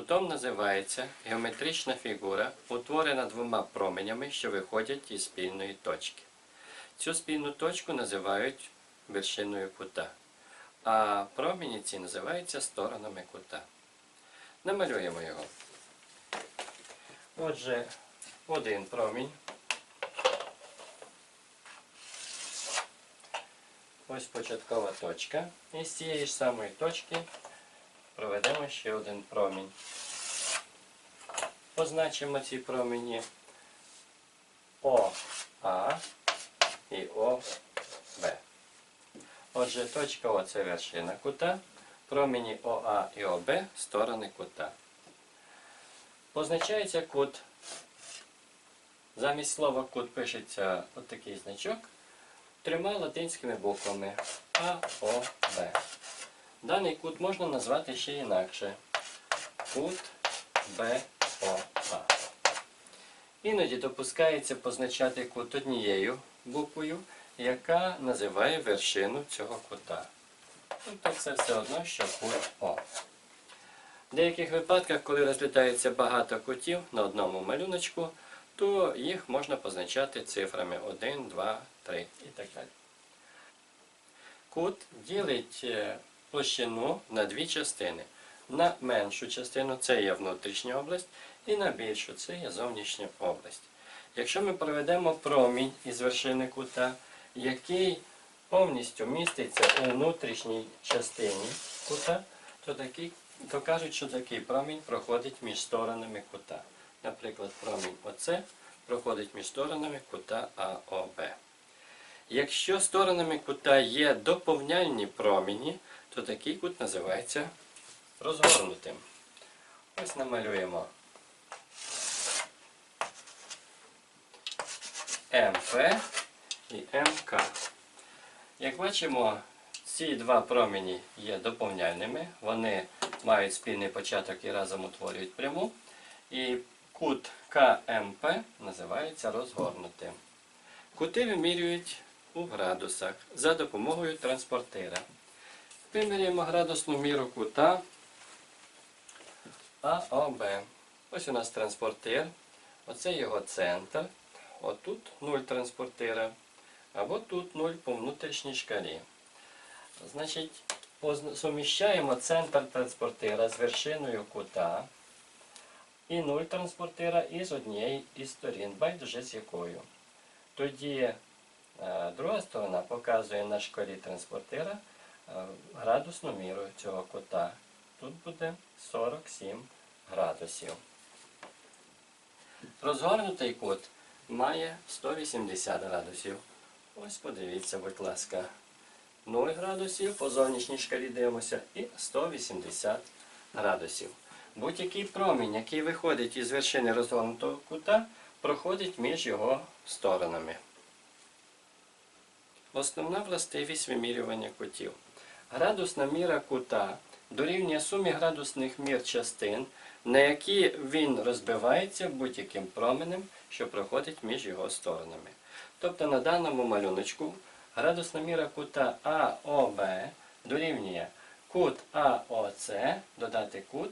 Кутом називається геометрична фігура, утворена двома променями, що виходять із спільної точки. Цю спільну точку називають вершиною кута, а промені ці називаються сторонами кута. Намалюємо його. Отже, один промінь. Ось початкова точка. І з цієї ж самої точки проведемо ще один промінь. Позначимо ці промені ОА і ОБ. Отже, точка О це вершина кута, промені ОА і ОБ сторони кута. Позначається кут. Замість слова кут пишеться отакий значок трьома латинськими буквами А, О, Б. Даний кут можна назвати ще інакше. Кут Б, О, А. Іноді допускається позначати кут однією буквою, яка називає вершину цього кута. Тобто це все одно, що кут О. В деяких випадках, коли розглядається багато кутів на одному малюночку, то їх можна позначати цифрами 1, 2, 3 і так далі. Кут ділить е, площину на дві частини. На меншу частину це є внутрішня область, і на більшу це є зовнішня область. Якщо ми проведемо промінь із вершини кута, який повністю міститься у внутрішній частині кута, то, такий, то кажуть, що такий промінь проходить між сторонами кута. Наприклад, промінь оце проходить між сторонами кута АОБ. Якщо сторонами кута є доповняльні промені, то такий кут називається розгорнутим. Ось намалюємо МП і МК. Як бачимо, ці два промені є доповняльними, вони мають спільний початок і разом утворюють пряму. І кут КМП називається розгорнутим. Кути вимірюють у градусах за допомогою транспортира. Виміряємо градусну міру кута АОБ. Ось у нас транспортир. Оце його центр. Отут 0 транспортира. Або тут 0 по внутрішній шкалі. Значить, суміщаємо центр транспортира з вершиною кута і 0 транспортира із однієї із сторін, байдуже з якою. Тоді друга сторона показує на шкалі транспортира е, градусну міру цього кута. Тут буде 47 градусів. Розгорнутий кут має 180 градусів. Ось подивіться, будь ласка. 0 градусів по зовнішній шкалі дивимося і 180 градусів. Будь-який промінь, який виходить із вершини розгорнутого кута, проходить між його сторонами. Основна властивість вимірювання кутів. Градусна міра кута дорівнює сумі градусних мір частин, на які він розбивається будь-яким променем, що проходить між його сторонами. Тобто на даному малюночку градусна міра кута АОБ дорівнює кут АОЦ додати кут.